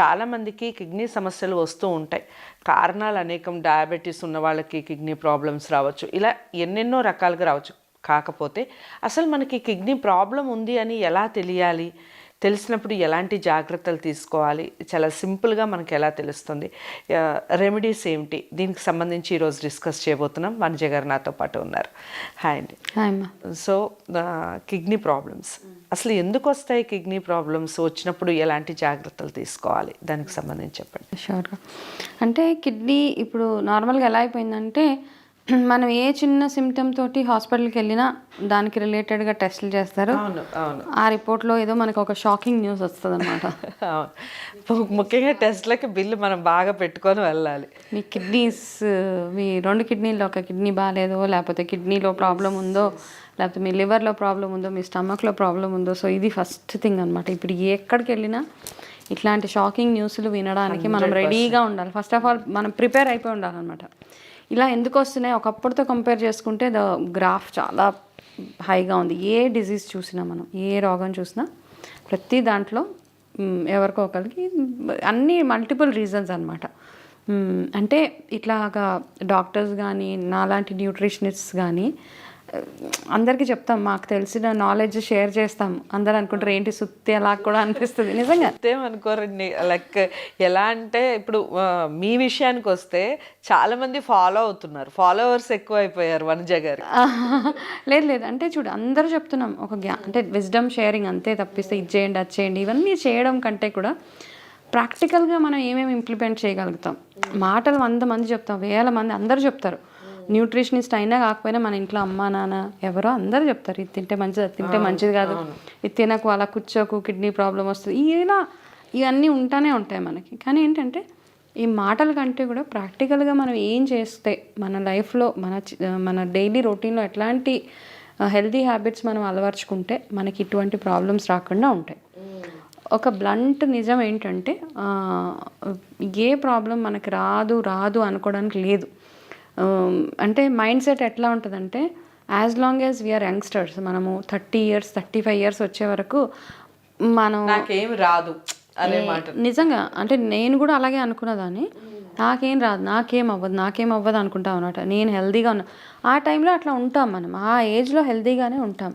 చాలామందికి కిడ్నీ సమస్యలు వస్తూ ఉంటాయి. కారణాలు అనేకం డయాబెటీస్ ఉన్న వాళ్ళకి కిడ్నీ ప్రాబ్లమ్స్ రావచ్చు. ఇలా ఎన్నెన్నో రకాలుగా రావచ్చు. కాకపోతే అసలు మనకి కిడ్నీ ప్రాబ్లం ఉంది అని ఎలా తెలియాలి? తెలిసినప్పుడు ఎలాంటి జాగ్రత్తలు తీసుకోవాలి? చాలా సింపుల్గా మనకి ఎలా తెలుస్తుంది? రెమెడీస్ ఏమిటి? దీనికి సంబంధించి ఈరోజు డిస్కస్ చేయబోతున్నాం. వనజ గారు నాతో పాటు ఉన్నారు. హాయ్ అండి. So kidney problems. అసలు ఎందుకు వస్తాయి కిడ్నీ ప్రాబ్లమ్స్? వచ్చినప్పుడు ఎలాంటి జాగ్రత్తలు తీసుకోవాలి? దానికి సంబంధించి చెప్పండి. షూర్గా. అంటే కిడ్నీ ఇప్పుడు నార్మల్గా ఎలా అయిపోయిందంటే మనం ఏ చిన్న సిమ్టమ్ తోటి హాస్పిటల్కి వెళ్ళినా దానికి రిలేటెడ్గా టెస్టులు చేస్తారు. ఆ రిపోర్ట్లో ఏదో మనకు ఒక షాకింగ్ న్యూస్ వస్తుంది అనమాట ముఖ్యంగా టెస్ట్లకి బిల్లు మనం బాగా పెట్టుకొని వెళ్ళాలి. మీ కిడ్నీస్ మీ రెండు కిడ్నీలో ఒక కిడ్నీ బాగాలేదో లేకపోతే కిడ్నీలో ప్రాబ్లం ఉందో లేకపోతే మీ లివర్లో ప్రాబ్లం ఉందో మీ స్టమక్లో ప్రాబ్లం ఉందో సో ఇది ఫస్ట్ థింగ్ అనమాట ఇప్పుడు ఎక్కడికి వెళ్ళినా ఇట్లాంటి షాకింగ్ న్యూస్లు వినడానికి మనం రెడీగా ఉండాలి. ఫస్ట్ ఆఫ్ ఆల్ మనం ప్రిపేర్ అయిపోయి ఉండాలన్నమాట. ఇలా ఎందుకు వస్తున్నాయి? ఒకప్పటితో కంపేర్ చేసుకుంటే ద గ్రాఫ్ చాలా హైగా ఉంది. ఏ డిజీజ్ చూసినా మనం ఏ రోగం చూసినా ప్రతి దాంట్లో ఎవరికో ఒకరికి అన్ని మల్టిపుల్ రీజన్స్ అనమాట అంటే ఇట్లాగా డాక్టర్స్ కానీ నాలాంటి న్యూట్రిషనిస్ట్స్ కానీ అందరికీ చెప్తాం మాకు తెలిసిన నాలెడ్జ్ షేర్ చేస్తాం. అందరు అనుకుంటారు ఏంటి సుత్తి అలా కూడా అనిపిస్తుంది. నిజంగా. అనుకోరండి లైక్ ఎలా అంటే ఇప్పుడు మీ విషయానికి వస్తే చాలా మంది ఫాలో అవుతున్నారు. ఫాలోవర్స్ ఎక్కువ అయిపోయారు వనజ గారు. లేదు లేదు. అంటే చూడు అందరూ చెప్తున్నాం ఒక గ్యా అంటే విజ్డమ్ షేరింగ్ అంతే తప్పిస్తే ఇది చేయండి అది చేయండి. ఇవన్నీ చేయడం కంటే కూడా ప్రాక్టికల్గా మనం ఏమేమి ఇంప్లిమెంట్ చేయగలుగుతాం? మాటలు వంద మంది చెప్తాం వేల మంది అందరూ చెప్తారు. న్యూట్రిషనిస్ట్ అయినా కాకపోయినా మన ఇంట్లో అమ్మ నాన్న ఎవరో అందరూ చెప్తారు ఇది తింటే మంచిది అది తింటే మంచిది కాదు. ఇది తినకు అలా కూర్చోకు కిడ్నీ ప్రాబ్లం వస్తుంది. ఇలా ఇవన్నీ ఉంటానే ఉంటాయి మనకి. కానీ ఏంటంటే ఈ మాటల కంటే కూడా ప్రాక్టికల్గా మనం ఏం చేస్తే మన లైఫ్లో మన మన డైలీ రొటీన్లో ఎట్లాంటి హెల్తీ హ్యాబిట్స్ మనం అలవర్చుకుంటే మనకి ఇటువంటి ప్రాబ్లమ్స్ రాకుండా ఉంటాయి. ఒక బ్లంట్ నిజం ఏంటంటే ఏ ప్రాబ్లం మనకి రాదు రాదు అనుకోవడానికి లేదు. అంటే మైండ్ సెట్ ఎట్లా ఉంటుందంటే as long as we are youngsters మనము thirty years thirty five years వచ్చే వరకు మనం నాకేం రాదు అనే మాట. నిజంగా అంటే నేను కూడా అలాగే అనుకున్నదాన్ని నాకేం రాదు నాకేం అవ్వదు నాకేం అవ్వదు అనుకుంటాం అనమాట నేను హెల్దీగా ఉన్నా ఆ టైంలో అట్లా ఉంటాం మనం. ఆ ఏజ్లో హెల్దీగానే ఉంటాం.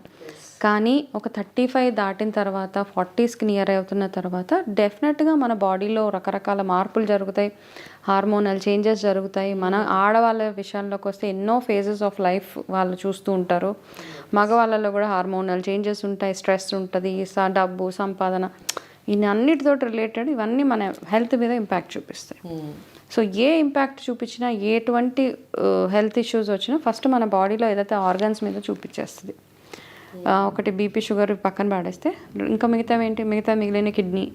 కానీ ఒక థర్టీ ఫైవ్ దాటిన తర్వాత ఫార్టీస్కి నియర్ అవుతున్న తర్వాత డెఫినెట్గా మన బాడీలో రకరకాల మార్పులు జరుగుతాయి. హార్మోనల్ చేంజెస్ జరుగుతాయి. మన ఆడవాళ్ళ విషయాల్లోకి వస్తే ఎన్నో ఫేజెస్ ఆఫ్ లైఫ్ వాళ్ళు చూస్తూ ఉంటారు. మగవాళ్ళలో కూడా హార్మోనల్ చేంజెస్ ఉంటాయి. స్ట్రెస్ ఉంటుంది. డబ్బు సంపాదన ఇన్ని అన్నిటితో రిలేటెడ్ ఇవన్నీ మన హెల్త్ మీద ఇంపాక్ట్ చూపిస్తాయి. సో ఏ ఇంపాక్ట్ చూపించినా ఎటువంటి హెల్త్ ఇష్యూస్ వచ్చినా ఫస్ట్ మన బాడీలో ఏదైతే ఆర్గన్స్ మీద చూపించేస్తుంది. ఒకటి బీపీ షుగర్ పక్కన పాడేస్తే ఇంకా మిగతా ఏంటి మిగతా మిగిలిన కిడ్నీ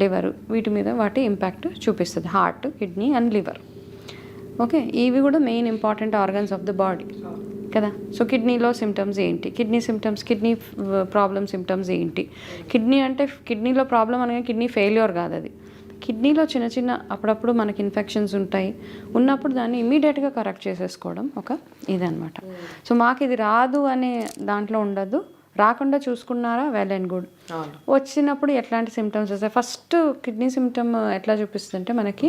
లివర్ వీటి మీద వాటి ఇంపాక్ట్ చూపిస్తుంది. Heart kidney and liver. Okay ఇవి కూడా main important organs of the body కదా? సో కిడ్నీలో సిమ్టమ్స్ ఏంటి? Kidney symptoms kidney problem symptoms ఏంటి? కిడ్నీ అంటే కిడ్నీలో ప్రాబ్లం అనగా కిడ్నీ ఫెయిల్యూర్ కాదు అది కిడ్నీలో చిన్న చిన్న అప్పుడప్పుడు మనకి ఇన్ఫెక్షన్స్ ఉంటాయి. ఉన్నప్పుడు దాన్ని ఇమీడియట్గా కరెక్ట్ చేసేసుకోవడం ఒక ఇదనమాట సో మాకు ఇది రాదు అనే దాంట్లో ఉండదు. రాకుండా చూసుకున్నారా? వెల్ అండ్ గుడ్ వచ్చినప్పుడు ఎట్లాంటి సిమ్టమ్స్ వస్తాయి? ఫస్ట్ కిడ్నీ సిమ్టమ్ ఎట్లా చూపిస్తుందంటే మనకి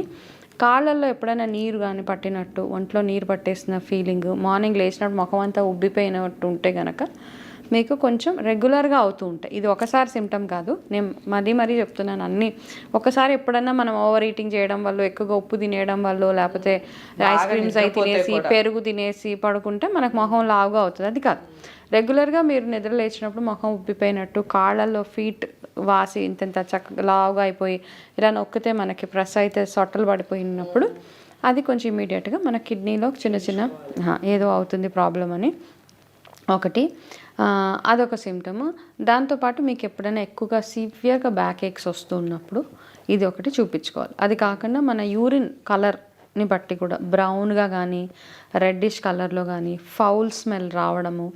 కాళ్ళల్లో ఎప్పుడైనా నీరు కానీ పట్టినట్టు ఒంట్లో నీరు పట్టేసిన ఫీలింగ్ మార్నింగ్ లేచినప్పుడు ముఖం అంతా ఉబ్బిపోయినట్టు ఉంటే కనుక మీకు కొంచెం రెగ్యులర్గా అవుతూ ఉంటాయి. ఇది ఒకసారి సిమ్టమ్ కాదు. నేను మరీ మరీ చెప్తున్నాను అన్నీ. ఒకసారి ఎప్పుడన్నా మనం ఓవర్ ఈటింగ్ చేయడం వల్ల ఎక్కువగా ఉప్పు తినేయడం వల్ల లేకపోతే ఐస్ క్రీమ్స్ అయి తినేసి పెరుగు తినేసి పడుకుంటే మనకు మొహం లావుగా అవుతుంది. అది కాదు. రెగ్యులర్గా మీరు నిద్ర లేచినప్పుడు మొహం ఉబ్బిపోయినట్టు కాళ్ళల్లో ఫీట్ వాసి ఇంత చక్క లావుగా అయిపోయి ఇలా నొక్కితే మనకి ప్రెస్ అయితే సొట్టలు పడిపోయినప్పుడు అది కొంచెం ఇమీడియట్గా మన కిడ్నీలో చిన్న చిన్న "ఆహా, ఏదో అవుతుంది ప్రాబ్లం అని. ఒకటి. అదొక సిమ్టమ్ దాంతోపాటు మీకు ఎప్పుడైనా ఎక్కువగా సివియర్గా బ్యాక్ ఏక్స్ వస్తున్నప్పుడు ఇది ఒకటి చూపించుకోవాలి. అది కాకుండా మన యూరిన్ కలర్ని బట్టి కూడా బ్రౌన్గా కానీ రెడ్డిష్ కలర్లో కానీ ఫౌల్ స్మెల్ రావడము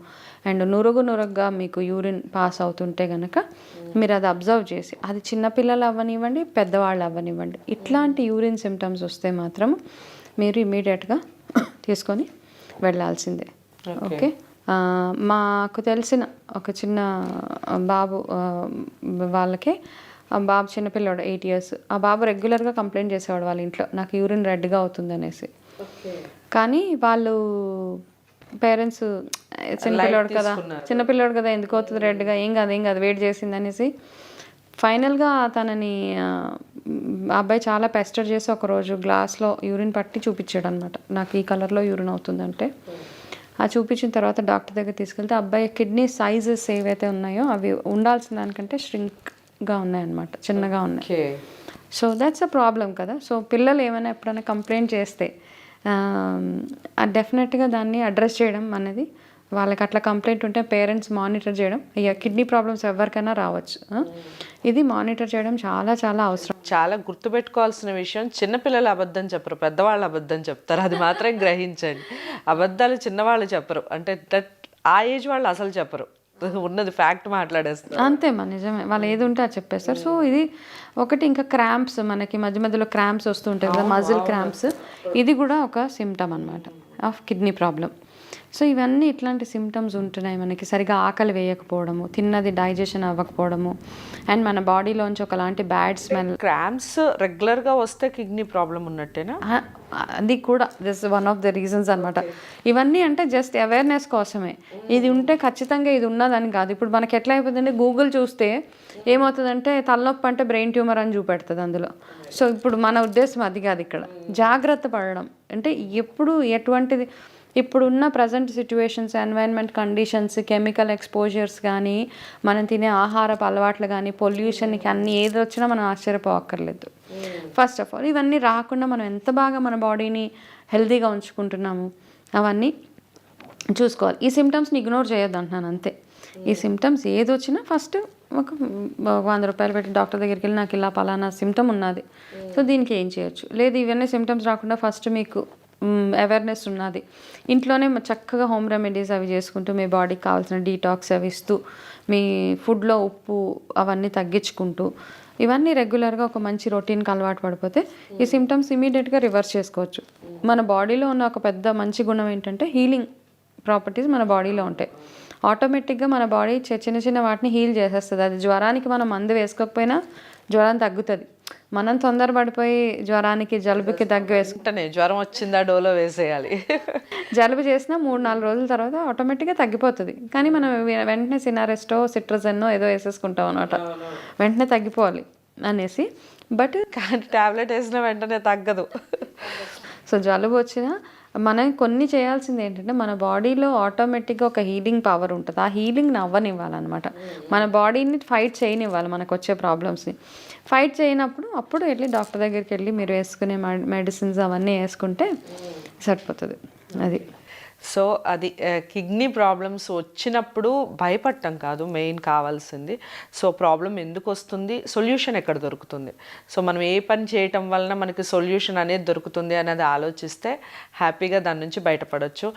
అండ్ నురుగు నురగ్గా మీకు యూరిన్ పాస్ అవుతుంటే కనుక మీరు అది అబ్జర్వ్ చేసి అది చిన్నపిల్లలు అవ్వనివ్వండి పెద్దవాళ్ళు అవ్వనివ్వండి. ఇట్లాంటి యూరిన్ సిమ్టమ్స్ వస్తే మాత్రం మీరు ఇమీడియట్గా తీసుకొని వెళ్ళాల్సిందే. ఓకే మాకు తెలిసిన ఒక చిన్న బాబు వాళ్ళకి ఆ బాబు చిన్నపిల్లాడు ఎయిట్ ఇయర్స్. ఆ బాబు రెగ్యులర్గా కంప్లైంట్ చేసేవాడు వాళ్ళ ఇంట్లో. నాకు యూరిన్ రెడ్గా అవుతుంది అనేసి కానీ వాళ్ళు పేరెంట్స్ చిన్నపిల్లాడు కదా చిన్నపిల్లాడు కదా ఎందుకు అవుతుంది రెడ్గా ఏం కాదు ఏం కాదు వెయిట్ చేసింది అనేసి ఫైనల్గా తనని అబ్బాయి చాలా పెస్టర్ చేసి ఒకరోజు గ్లాస్లో యూరిన్ పట్టి చూపించాడు అనమాట నాకు ఈ కలర్లో యూరిన్ అవుతుందంటే. ఆ చూపించిన తర్వాత డాక్టర్ దగ్గర తీసుకెళ్తే అబ్బాయి కిడ్నీ సైజెస్ ఏవైతే ఉన్నాయో అవి ఉండాల్సిన దానికంటే shrink-గా ఉన్నాయన్నమాట చిన్నగా ఉన్నాయి. సో దట్స్ అ ప్రాబ్లం కదా. సో పిల్లలు ఏమైనా ఎప్పుడైనా కంప్లైంట్ చేస్తే డెఫినెట్గా దాన్ని అడ్రస్ చేయడం అనేది వాళ్ళకి అట్లా కంప్లైంట్ ఉంటే పేరెంట్స్ మానిటర్ చేయడం. ఇక కిడ్నీ ప్రాబ్లమ్స్ ఎవరికైనా రావచ్చు? ఇది మానిటర్ చేయడం చాలా చాలా అవసరం. చాలా గుర్తుపెట్టుకోవాల్సిన విషయం చిన్నపిల్లలు అబద్ధం చెప్పరు పెద్దవాళ్ళు అబద్ధం చెప్తారు. అది మాత్రం గ్రహించండి. అబద్ధాలు చిన్నవాళ్ళు చెప్పరు. అంటే దట్ ఆ ఏజ్ వాళ్ళు అసలు చెప్పరు. ఉన్నది ఫ్యాక్ట్ మాట్లాడేస్తారు. అంతే మా నిజమే. వాళ్ళు ఏది ఉంటే అది చెప్పేస్తారు. సో ఇది ఒకటి ఇంకా క్రాంప్స్ మనకి మధ్య మధ్యలో క్రాంప్స్ వస్తుంటాయి కదా మజిల్ క్రాంప్స్ ఇది కూడా ఒక సిమ్టమ్ అనమాట ఆఫ్ కిడ్నీ ప్రాబ్లం సో ఇవన్నీ ఇట్లాంటి సిమ్టమ్స్ ఉంటున్నాయి మనకి. సరిగా ఆకలి వేయకపోవడము తిన్నది డైజెషన్ అవ్వకపోవడము. అండ్ మన బాడీలోంచి ఒకలాంటి బ్యాడ్ స్మెల్ క్రామ్స్ రెగ్యులర్గా వస్తే కిడ్నీ ప్రాబ్లం ఉన్నట్టేనా? అది కూడా. This one of the reasons అనమాట ఇవన్నీ అంటే జస్ట్ అవేర్నెస్ కోసమే. ఇది ఉంటే ఖచ్చితంగా ఇది ఉన్నదని కాదు. ఇప్పుడు మనకి ఎట్లా అయిపోతుందంటే గూగుల్ చూస్తే ఏమవుతుందంటే తలనొప్పి అంటే బ్రెయిన్ ట్యూమర్ అని చూపెడుతుంది అందులో. సో ఇప్పుడు మన ఉద్దేశం అది కాదు ఇక్కడ. జాగ్రత్త పడడం. అంటే ఎప్పుడు ఎటువంటిది ఇప్పుడున్న present situations environment conditions chemical exposures కానీ మనం తినే ఆహారపు అలవాట్లు కానీ పొల్యూషన్కి అన్ని ఏది వచ్చినా మనం ఆశ్చర్యపోక్కర్లేదు. ఫస్ట్ ఆఫ్ ఆల్ ఇవన్నీ రాకుండా మనం ఎంత బాగా మన బాడీని హెల్తీగా ఉంచుకుంటున్నాము అవన్నీ చూసుకోవాలి. ఈ సిమ్టమ్స్ని ఇగ్నోర్ చేయొద్దు అంటున్నాను అంతే. ఈ సిమ్టమ్స్ ఏది వచ్చినా ఫస్ట్ ఒక వంద రూపాయలు పెట్టి డాక్టర్ దగ్గరికి వెళ్ళి నాకు ఇలా పలానా సిమ్టమ్ ఉన్నది. సో దీనికి ఏం చేయొచ్చు? లేదు ఇవన్నీ సిమ్టమ్స్ రాకుండా ఫస్ట్ మీకు అవేర్నెస్ ఉన్నది. ఇంట్లోనే చక్కగా హోమ్ రెమెడీస్ అవి చేసుకుంటూ మీ బాడీకి కావాల్సిన డీటాక్స్ అవి ఇస్తూ మీ ఫుడ్లో ఉప్పు అవన్నీ తగ్గించుకుంటూ ఇవన్నీ రెగ్యులర్గా ఒక మంచి రొటీన్కి అలవాటు పడిపోతే ఈ సిమ్టమ్స్ ఇమీడియట్గా రివర్స్ చేసుకోవచ్చు. మన బాడీలో ఉన్న ఒక పెద్ద మంచి గుణం ఏంటంటే హీలింగ్ ప్రాపర్టీస్ మన బాడీలో ఉంటాయి. ఆటోమేటిక్గా మన బాడీ చి- చిన్న చిన్న వాటిని హీల్ చేసేస్తుంది. అది జ్వరానికి మనం మందు వేసుకోకపోయినా జ్వరం తగ్గుతుంది. మనం తొందరపడిపోయి జ్వరానికి జలుబుకి తగ్గి వేసుకు వెంటనే జ్వరం వచ్చిందా డోలో వేసేయాలి. జలుబు చేసినా మూడు నాలుగు రోజుల తర్వాత ఆటోమేటిక్గా తగ్గిపోతుంది. కానీ మనం వెంటనే సినారెస్టో సిట్రజన్నో ఏదో వేసేసుకుంటాం అనమాట వెంటనే తగ్గిపోవాలి అనేసి. బట్ కానీ టాబ్లెట్ వేసిన వెంటనే తగ్గదు. సో జలుబు వచ్చినా మనం కొన్ని చేయాల్సింది ఏంటంటే మన బాడీలో ఆటోమేటిక్గా ఒక హీలింగ్ పవర్ ఉంటుంది. ఆ హీలింగ్ని అవ్వనివ్వాలన్నమాట. మన బాడీని ఫైట్ చేయనివ్వాలి మనకు వచ్చే ప్రాబ్లమ్స్ని ఫైట్ చేయనప్పుడు అప్పుడు వెళ్ళి డాక్టర్ దగ్గరికి వెళ్ళి మీరు వేసుకునే మెడిసిన్స్ అవన్నీ వేసుకుంటే సరిపోతుంది. అది. సో అది కిడ్నీ ప్రాబ్లమ్స్ వచ్చినప్పుడు భయపడటం కాదు మెయిన్ కావాల్సింది. సో ప్రాబ్లం ఎందుకు వస్తుంది? సొల్యూషన్ ఎక్కడ దొరుకుతుంది? సో మనం ఏ పని చేయటం వలన మనకి సొల్యూషన్ అనేది దొరుకుతుంది అనేది ఆలోచిస్తే హ్యాపీగా దాని నుంచి బయటపడవచ్చు